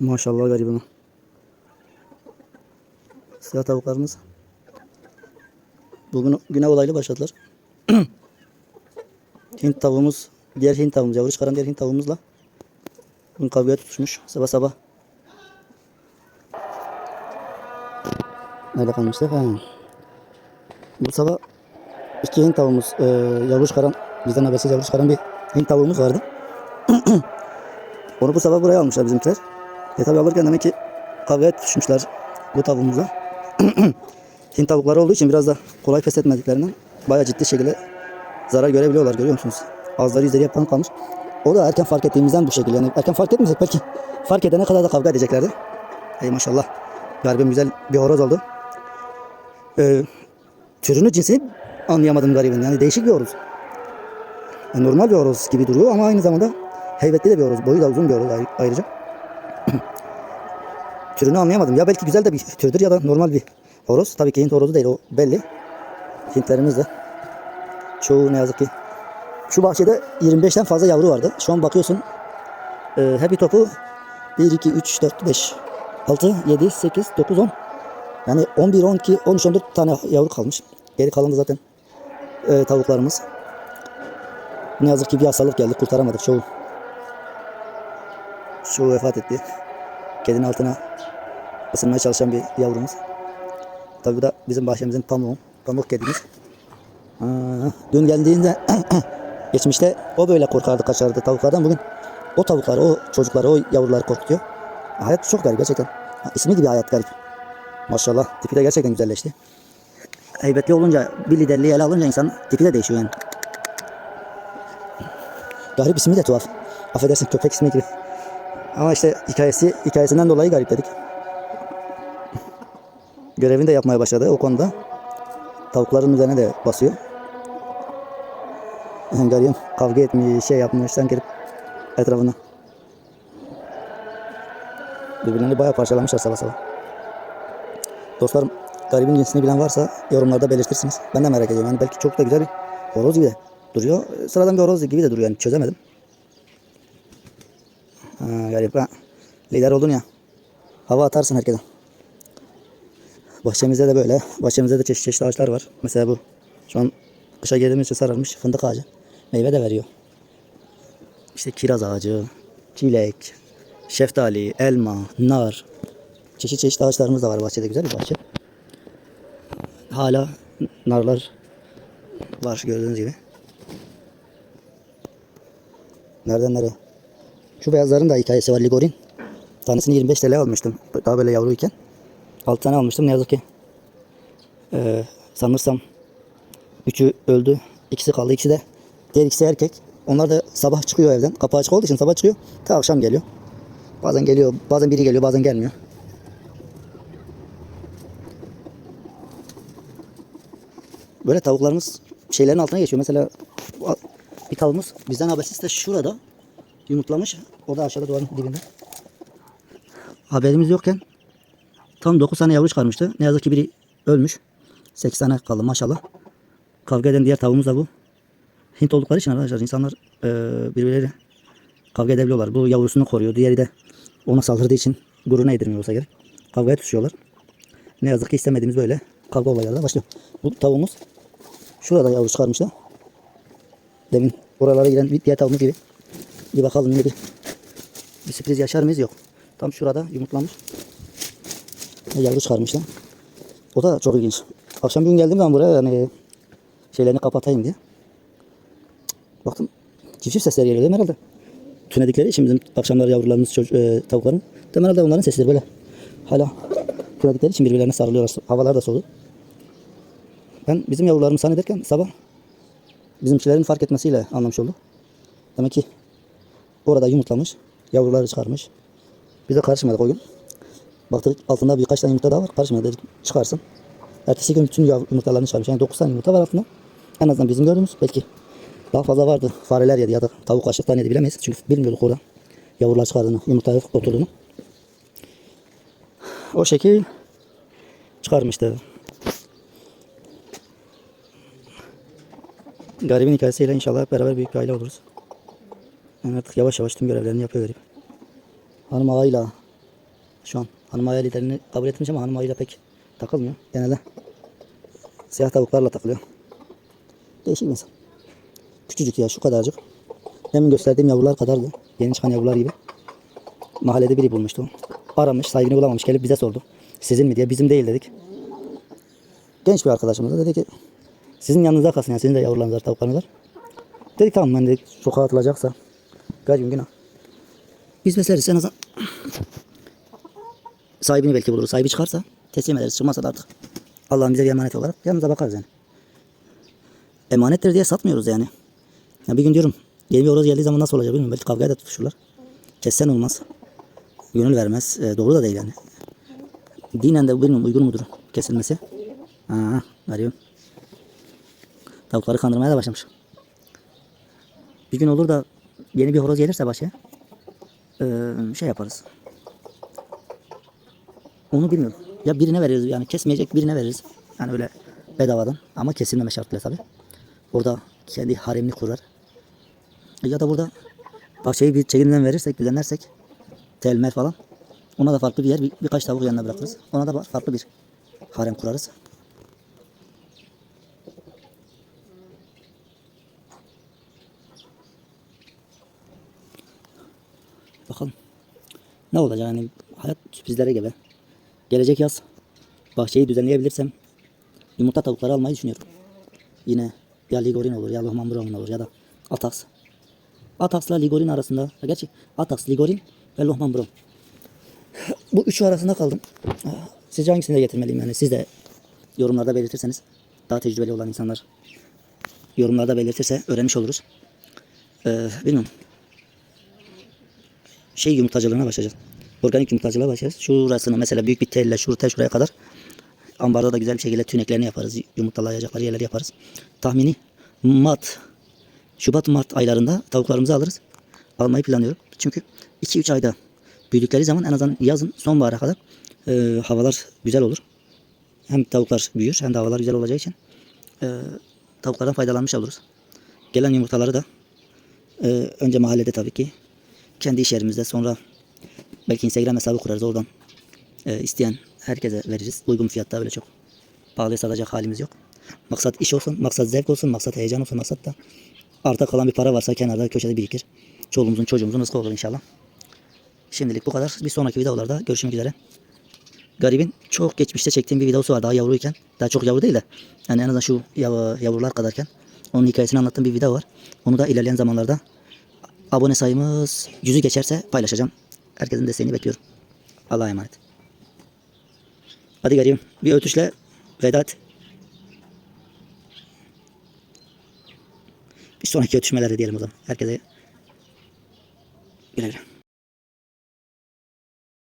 Maşallah garibime. Siyah tavuklarımız bugün güne olaylı başladılar. Hint tavuğumuz, diğer Hint tavuğumuz, yavru çıkaran diğer Hint tavuğumuzla bugün kavgaya tutuşmuş sabah sabah. Nerede kalmıştık? Ha. Bu sabah iki Hint tavuğumuz, e, yavru çıkaran, bizden habersiz yavru çıkaran bir Hint tavuğumuz vardı. Onu bu sabah buraya almışlar bizimkiler. E tabi alırken demek ki kavgaya tutuşmuşlar bu tavuğumuzla. Hint tavukları olduğu için biraz da kolay pes etmediklerinden bayağı ciddi şekilde zarar görebiliyorlar görüyor musunuz? Ağızları yüzleri yapan kalmış. O da erken fark ettiğimizden bu şekilde. Yani erken fark etmesek belki fark edene kadar da kavga edeceklerdi. Ey maşallah. Garibim güzel bir horoz oldu. Ee, türünü cinsini anlayamadım garibin. Yani değişik bir horoz. Yani normal bir horoz gibi duruyor ama aynı zamanda heybetli de bir horoz. Boyu da uzun bir horoz ayrı- ayrıca. Türünü anlayamadım. Ya belki güzel de bir türdür ya da normal bir horoz. Tabii ki Hint horozu değil o belli. Hintlerimiz de. Çoğu ne yazık ki. Şu bahçede 25'ten fazla yavru vardı. Şu an bakıyorsun e, hepi topu 1, 2, 3, 4, 5, 6, 7, 8, 9, 10. Yani 11, 12, 13, 14 tane yavru kalmış. Geri kalan da zaten e, tavuklarımız. Ne yazık ki bir hastalık geldi. Kurtaramadık çoğu. Çoğu vefat etti. Kedinin altına ısınmaya çalışan bir yavrumuz. Tabii bu da bizim bahçemizin pamuğu. Pamuk kedimiz. Dün geldiğinde geçmişte o böyle korkardı kaçardı tavuklardan. Bugün o tavukları, o çocukları, o yavruları korkutuyor. Hayat çok garip gerçekten. Ha, ismi gibi hayat garip. Maşallah tipi de gerçekten güzelleşti. Heybetli olunca, bir liderliği ele alınca insan tipi de değişiyor yani. Garip ismi de tuhaf. Affedersin köpek ismi gibi. Ama işte hikayesi, hikayesinden dolayı garip dedik. Görevini de yapmaya başladı o konuda. Tavukların üzerine de basıyor. Garip kavga etmiş, şey yapmış, sen gelip etrafına. Birbirlerini bayağı parçalamışlar sabah sabah. Dostlarım, garibin cinsini bilen varsa yorumlarda belirtirsiniz. Ben de merak ediyorum. Yani belki çok da güzel bir horoz gibi de duruyor. Sıradan bir horoz gibi de duruyor yani çözemedim. Ha, garip ha. Lider oldun ya. Hava atarsın herkese. Bahçemizde de böyle. Bahçemizde de çeşit çeşit ağaçlar var. Mesela bu. Şu an kışa geldiğimiz için sararmış fındık ağacı. Meyve de veriyor. İşte kiraz ağacı, çilek, şeftali, elma, nar. Çeşit çeşit ağaçlarımız da var bahçede. Güzel bir bahçe. Hala narlar var gördüğünüz gibi. Nereden nereye? Şu beyazların da hikayesi var Ligorin. Tanesini 25 TL almıştım. Daha böyle yavruyken. 6 tane almıştım. Ne yazık ki eee, sanırsam üçü öldü. ikisi kaldı. İkisi de diğer ikisi erkek. Onlar da sabah çıkıyor evden. Kapı açık olduğu için sabah çıkıyor. Ta akşam geliyor. Bazen geliyor. Bazen biri geliyor. Bazen gelmiyor. Böyle tavuklarımız şeylerin altına geçiyor. Mesela bir tavuğumuz bizden habersiz de şurada yumurtlamış. O da aşağıda duvarın dibinde. Haberimiz yokken tam 9 tane yavru çıkarmıştı. Ne yazık ki biri ölmüş. 8 tane kaldı maşallah. Kavga eden diğer tavuğumuz da bu. Hint oldukları için arkadaşlar insanlar eee birbirleriyle kavga edebiliyorlar. Bu yavrusunu koruyor. Diğeri de ona saldırdığı için gururuna yedirmiyor olsa gerek. Kavgaya tutuşuyorlar. Ne yazık ki istemediğimiz böyle kavga olayları da başlıyor. Bu tavuğumuz şurada yavru çıkarmıştı. Demin oralara giren diğer tavuğumuz gibi. Bir bakalım yine bir, bir sürpriz yaşar mıyız? Yok. Tam şurada yumurtlamış. Yavru çıkarmışlar. O da çok ilginç. Akşam bir gün geldim ben buraya yani şeylerini kapatayım diye. Baktım civciv sesleri geliyor değil mi herhalde? Tünedikleri için bizim akşamları yavrularımız çocuk, e, tavukların. Değil herhalde onların sesleri böyle. Hala tünedikleri için birbirlerine sarılıyorlar. Havalar da soğudu. Ben bizim yavrularımı zannederken sabah bizimkilerin fark etmesiyle anlamış oldum. Demek ki orada yumurtlamış. Yavruları çıkarmış. Biz de karışmadık o gün. Baktık altında birkaç tane yumurta daha var. Karışmadık dedik çıkarsın. Ertesi gün bütün yumurtalarını çıkarmış. Yani 9 tane yumurta var altında. En azından bizim gördüğümüz belki daha fazla vardı. Fareler yedi ya da tavuk açlıktan yedi bilemeyiz. Çünkü bilmiyorduk orada yavrular çıkardığını, yumurtaya oturduğunu. O şekil çıkarmıştı. Garibin hikayesiyle inşallah beraber büyük bir aile oluruz. Yani artık yavaş yavaş tüm görevlerini yapıyor garip. Hanım ağayla Şu an hanım ayağı liderini kabul etmiş ama hanım ayıyla pek takılmıyor. Genelde siyah tavuklarla takılıyor. Değişik insan. Küçücük ya şu kadarcık. Demin gösterdiğim yavrular kadardı. Yeni çıkan yavrular gibi. Mahallede biri bulmuştu. Aramış, sahibini bulamamış. Gelip bize sordu. Sizin mi diye. Bizim değil dedik. Genç bir arkadaşımız da dedi ki sizin yanınızda kalsın yani sizin de yavrularınız var, tavuklarınız var. Dedik tamam ben dedik sokağa atılacaksa garibim günah. Biz besleriz en azından sahibini belki buluruz. Sahibi çıkarsa teslim ederiz. Çıkmazsa da artık Allah'ın bize bir emanet olarak yanımıza bakarız yani. Emanettir diye satmıyoruz yani. Ya bir gün diyorum yeni bir horoz geldiği zaman nasıl olacak bilmiyorum. Belki kavgaya da tutuşurlar. Kessen olmaz. Gönül vermez. E, doğru da değil yani. Dinen de bilmiyorum uygun mudur kesilmesi. Aa, arıyorum. Tavukları kandırmaya da başlamış. Bir gün olur da yeni bir horoz gelirse başa ee, şey yaparız. Onu bilmiyorum. Ya birine veririz yani kesmeyecek birine veririz. Yani öyle bedavadan ama kesilmeme şartıyla tabi. Orada kendi haremini kurar. Ya da burada bahçeyi bir çekiminden verirsek, düzenlersek telmer falan. Ona da farklı bir yer, bir, birkaç tavuk yanına bırakırız. Ona da farklı bir harem kurarız. Bakalım. Ne olacak yani hayat sürprizlere gebe. Gelecek yaz bahçeyi düzenleyebilirsem yumurta tavukları almayı düşünüyorum. Yine ya Ligorin olur ya Lohman Brown olur ya da Atax. Atax'la Ligorin arasında gerçi Atax, Ligorin ve Lohman Brown. Bu üçü arasında kaldım. Sizce hangisini de getirmeliyim yani siz de yorumlarda belirtirseniz daha tecrübeli olan insanlar yorumlarda belirtirse öğrenmiş oluruz. Ee, bilmiyorum şey yumurtacılığına başlayacağız. Organik yumurtacılığa başlayacağız. Şurasını mesela büyük bir telle şuraya şuraya kadar ambarda da güzel bir şekilde tüneklerini yaparız. Yumurtalayacakları yerleri yaparız. Tahmini Mart, Şubat Mart aylarında tavuklarımızı alırız. Almayı planlıyorum. Çünkü 2-3 ayda büyüdükleri zaman en azından yazın sonbahara kadar e, havalar güzel olur. Hem tavuklar büyür hem de havalar güzel olacağı için e, tavuklardan faydalanmış oluruz. Gelen yumurtaları da e, önce mahallede tabii ki kendi iş yerimizde sonra belki Instagram hesabı kurarız oradan e, isteyen herkese veririz. Uygun fiyatta öyle çok pahalıya satacak halimiz yok. Maksat iş olsun, maksat zevk olsun, maksat heyecan olsun, maksat da arta kalan bir para varsa kenarda köşede birikir. Çoluğumuzun çocuğumuzun rızkı olur inşallah. Şimdilik bu kadar. Bir sonraki videolarda görüşmek üzere. Garibin çok geçmişte çektiğim bir videosu var daha yavruyken. Daha çok yavru değil de. Yani en azından şu yav- yavrular kadarken. Onun hikayesini anlattığım bir video var. Onu da ilerleyen zamanlarda abone sayımız yüzü geçerse paylaşacağım. Herkesin desteğini bekliyorum. Allah'a emanet. Hadi garibim bir ötüşle veda et. Bir sonraki ötüşmelerde diyelim o zaman. Herkese güle güle.